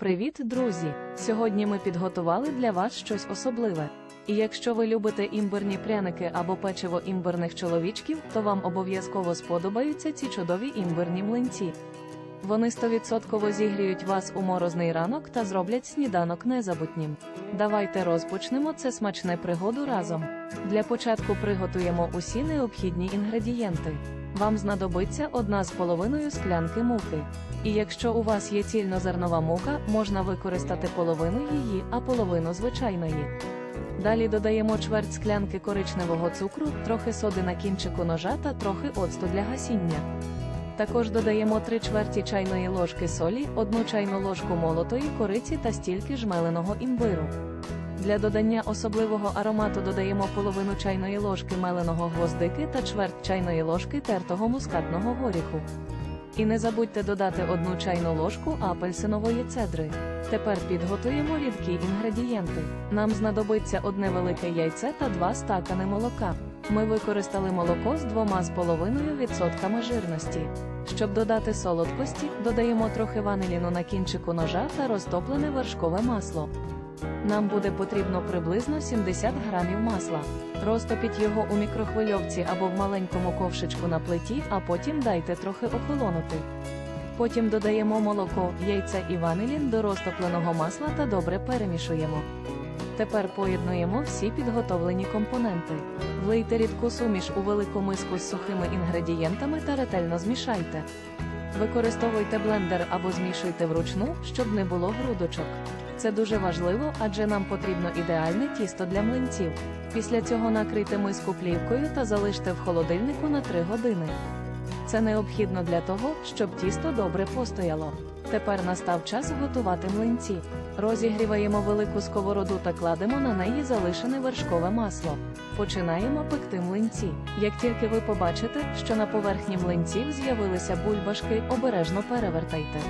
Привіт, друзі! Сьогодні ми підготували для вас щось особливе. І якщо ви любите імбирні пряники або печиво імбирних чоловічків, то вам обов'язково сподобаються ці чудові імбирні млинці. Вони 100% зігріють вас у морозний ранок та зроблять сніданок незабутнім. Давайте розпочнемо це смачне пригоду разом. Для початку приготуємо усі необхідні інгредієнти. Вам знадобиться одна з половиною склянки муки. І якщо у вас є цільнозернова мука, можна використати половину її, а половину звичайної. Далі додаємо чверть склянки коричневого цукру, трохи соди на кінчику ножа та трохи оцту для гасіння. Також додаємо 3 чверті чайної ложки солі, 1 чайну ложку молотої кориці та стільки ж меленого імбиру. Для додання особливого аромату додаємо половину чайної ложки меленого гвоздики та чверть чайної ложки тертого мускатного горіху. І не забудьте додати одну чайну ложку апельсинової цедри. Тепер підготуємо рідкі інгредієнти. Нам знадобиться одне велике яйце та два стакани молока. Ми використали молоко з 2,5% жирності. Щоб додати солодкості, додаємо трохи ваниліну на кінчику ножа та розтоплене вершкове масло. Нам буде потрібно приблизно 70 грамів масла. Розтопіть його у мікрохвильовці або в маленькому ковшичку на плиті, а потім дайте трохи охолонути. Потім додаємо молоко, яйця і ванилін до розтопленого масла та добре перемішуємо. Тепер поєднуємо всі підготовлені компоненти. Влийте рідку суміш у велику миску з сухими інгредієнтами та ретельно змішайте. Використовуйте блендер або змішуйте вручну, щоб не було грудочок. Це дуже важливо, адже нам потрібно ідеальне тісто для млинців. Після цього накрийте миску плівкою та залиште в холодильнику на 3 години. Це необхідно для того, щоб тісто добре постояло. Тепер настав час готувати млинці. Розігріваємо велику сковороду та кладемо на неї залишене вершкове масло. Починаємо пекти млинці. Як тільки ви побачите, що на поверхні млинців з'явилися бульбашки, обережно перевертайте.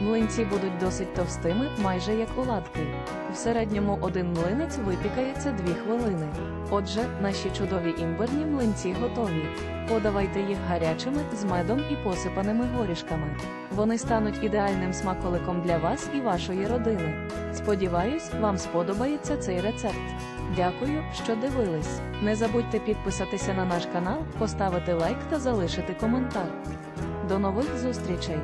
Млинці будуть досить товстими, майже як оладки. В середньому один млинець випікається 2 хвилини. Отже, наші чудові імбирні млинці готові. Подавайте їх гарячими з медом і посипаними горішками. Вони стануть ідеальним смаколиком для вас і вашої родини. Сподіваюсь, вам сподобається цей рецепт. Дякую, що дивились. Не забудьте підписатися на наш канал, поставити лайк та залишити коментар. До нових зустрічей!